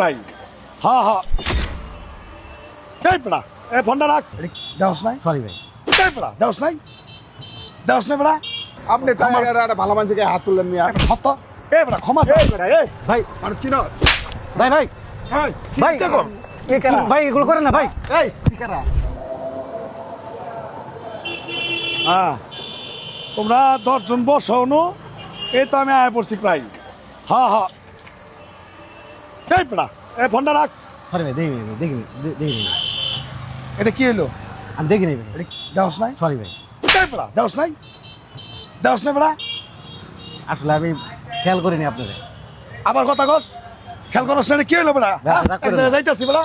নাই হ্যাঁ হ্যাঁ এই পড়া এ ফোনটা রাখ। দেওস নাই। সরি ভাই। এই পড়া দেওস নাই। দেওস নাই পড়া আপনি তাই আমার- একটা ভালো মানুষ থেকে হাত তুললেন মিয়া। সত্য এই পড়া ক্ষমা চাই। এই। ভাই। মানে চিনো। ভাই ভাই। এই ভাই। চিন্তা কর। এ কারা? ভাই এগুলো করেন না ভাই। এই ঠিকারা হ্যাঁ তোমরা দশজন বসো এই তো আমি আয় পড়ছি প্রায়। হ্যাঁ হ্যাঁ এই পড়া এ ফোনটা রাখ। সরি ভাই দেখি দেখি দেখি এটা কি হলো আমি দেখি নাই ভাই। দেওস নাই? সরি ভাই। এই পড়া দেওস নাই? দেওস নাই পড়া? আসলে আমি খেয়াল করিনি আপনাদের। আবার কথা কস। খেয়াল করস না কি হলো না। যাইতেছি বেড়া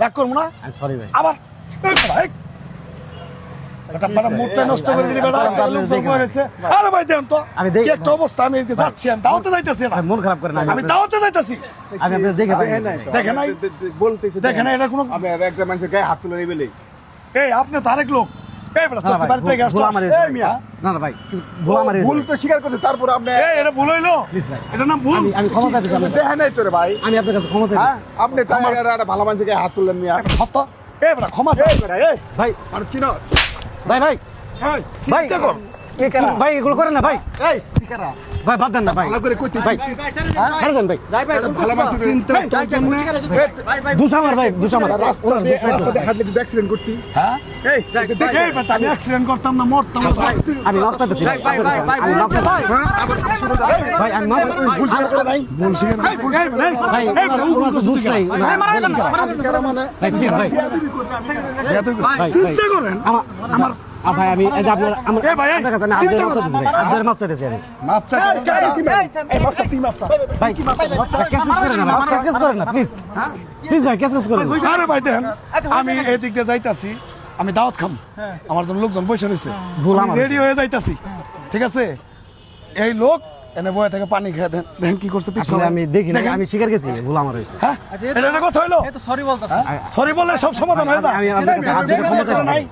রাগ করব না? আমি সরি ভাই। আবার এই বেড়া, এই। এটা বেড়া মুডটা নষ্ট করে দিলি বেড়া আপনি লোকজন দেখেন। বয়ে রয়েছে। আরে ভাই দেন তো। আমি দেখি- একটা অবস্থা আমি যাচ্ছি আমি যাইতেছি না মন খারাপ করেন না, আমি আপনাদের- দাওয়াতে আমি আপনাদের দেখে দেখে নাই। নাই। দেখে নাই? বলতেছি দেখে না এটা কোনো আমি একটা মানুষের গায়ে হাত তুলে নিবেলে এই আপনি তো আরেক লোক। এই বেড়া না, সত্যি ভাই, বাড়িতে ভুল- গ্যাস ভুল আমার এই মিয়া। না না ভাই ভুল আমার ভুল তো স্বীকার করছে তারপর আপনি এই এটা ভুল হইল। এটা নাম ভুল। আমি ক্ষমা। দেখে নাই তোরে ভাই। আমি আপনার কাছে ক্ষমা হ্যাঁ আপনি তাই একটা ভালো মানুষের গায়ে হাত তুললেন মিয়া। সত্য এই বেড়া ক্ষমা চাই। ভাই মানে চিনো? ভাই ভাই ভাই? ভাই এগুলো করেন না ভাই এই ভাই বাদ দেন না ভাই ভালো করে কইতেছি ভাই ছেড়ে দেন ভাই ভালো চিন্তা আমার ভাই দুষ আমার রাস্তা ওনার দিয়ে দোষ নাই তো। রাস্তা দিয়ে হাঁটলে যদি অ্যাক্সিডেন্ট করতি হ্যাঁ এই এই বেটা আমি অ্যাক্সিডেন্ট করতাম না মরতাম না আমি মাপ চাইতেছি ভাই আমি মাপ ভাই আমি মাপ ভুল স্বীকার করে নাই ভুল শিখে এই বেটা, এই ভাই ওনার- ওনার তো দোষ নাই কারা মানে ভাই প্লিজ ভাই ভাই, চিন্তা করেন আমার ভাই আমি এই যে আপনার আমার এই ভাই, এই, আপনার কাছে আমি আপনাদের মাপ চাইতেছি ভাই আপনাদের মাপ চাইতেছি আমি মাপ চাই এই মাপটা তুই মাপটা ভাই ভাই কেস কেস করেন না কেস কেস করেন না প্লিজ প্লিজ ভাই কেস কেস করেন আরে ভাই দেখেন আমি এই দিয়ে যাইতাছি আমি দাওয়াত খাম আমার জন্য লোকজন বসে রয়েছে ভুল আমার রেডি হয়ে যাইতাছি ঠিক আছে এই লোক এনে বয়ে থেকে পানি খেয়ে দেন কি করছে পিছনে। আসলে আমি দেখি না আমি স্বীকার গেছি ভুল আমার হয়েছে হ্যাঁ এটা কথা হইল সরি বলতেছে সরি বললে সব সমাধান হয়ে যায় আমি আপনার কাছে হাত ধরে ক্ষমা চাইতেছি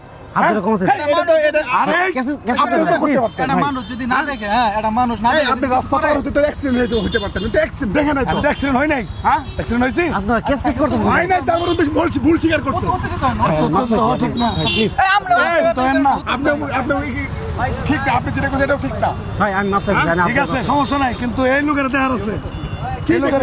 ঠিক না। ভাই প্লিজ এই আমরা এই, তো এর না। আপনি আপনি কি- ঠিক না যেটা করছেন এটাও ঠিক না। ভাই আমি মাফ ঠিক আছে সমস্যা নাই কিন্তু এই লোকের দেখার আছে। ঠিক এই লোকের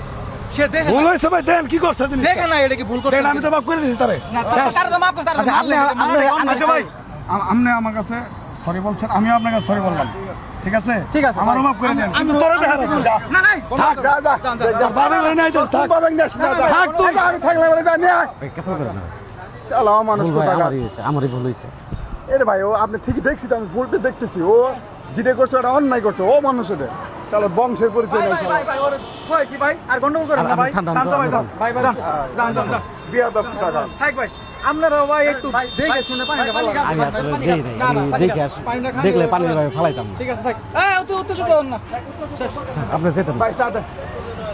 সে দেখে ভুল হয়েছে ভাই দেন কি করছে জিনিসটা? দেখে না এটা কি ভুল করছে আমি তো মাফ করে দিছি তারে। না তা- তারা তো মাফ করে, তারা তো আচ্ছা, আপনি- আচ্ছা ভাই আপনি আমার কাছে সরি বলছেন আমিও আপনার কাছে সরি বললাম। ঠিক আছে? ঠিক আছে, আমারও মাফ করে দেন কিন্তু তোরে দেখার আছে যা। না নাই থাক যা যা। যান, যান, তোর বাপে ঘরে নাই যাস থাক। বাবা না, থাক তুই। আমি থাকলে বলে যা নিয়ে আয়। ভাই না। চালাও মানুষ ভুল আমারই হয়েছে আমারই ভুল হয়েছে। এরে ভাই ও আপনি ঠিকই দেখছি তো আমি ভুলতে দেখতেছি। ও যেটা করছে ওটা অন্যায় করছে। ও মানুষ এটা চলো বংশের পরিচয় নাই ভাই, ভাই, ওরে ভাই, আর গন্ডগোল করেন না ভাই। শান্ত ভাই, ভাই, ভাই, যান, যান। বিয়া দাও টাকা থাক ভাই, আপনারা ভাই একটু দেখে শুনে ভালো লাগে। আমি আসলে দেই না, পানি দেখে আস। দেখলে পানি ভাই ফালাইতাম। ঠিক আছে থাক। এই, অত- উত্তেজিত হন না। আপনি যেতেন ভাই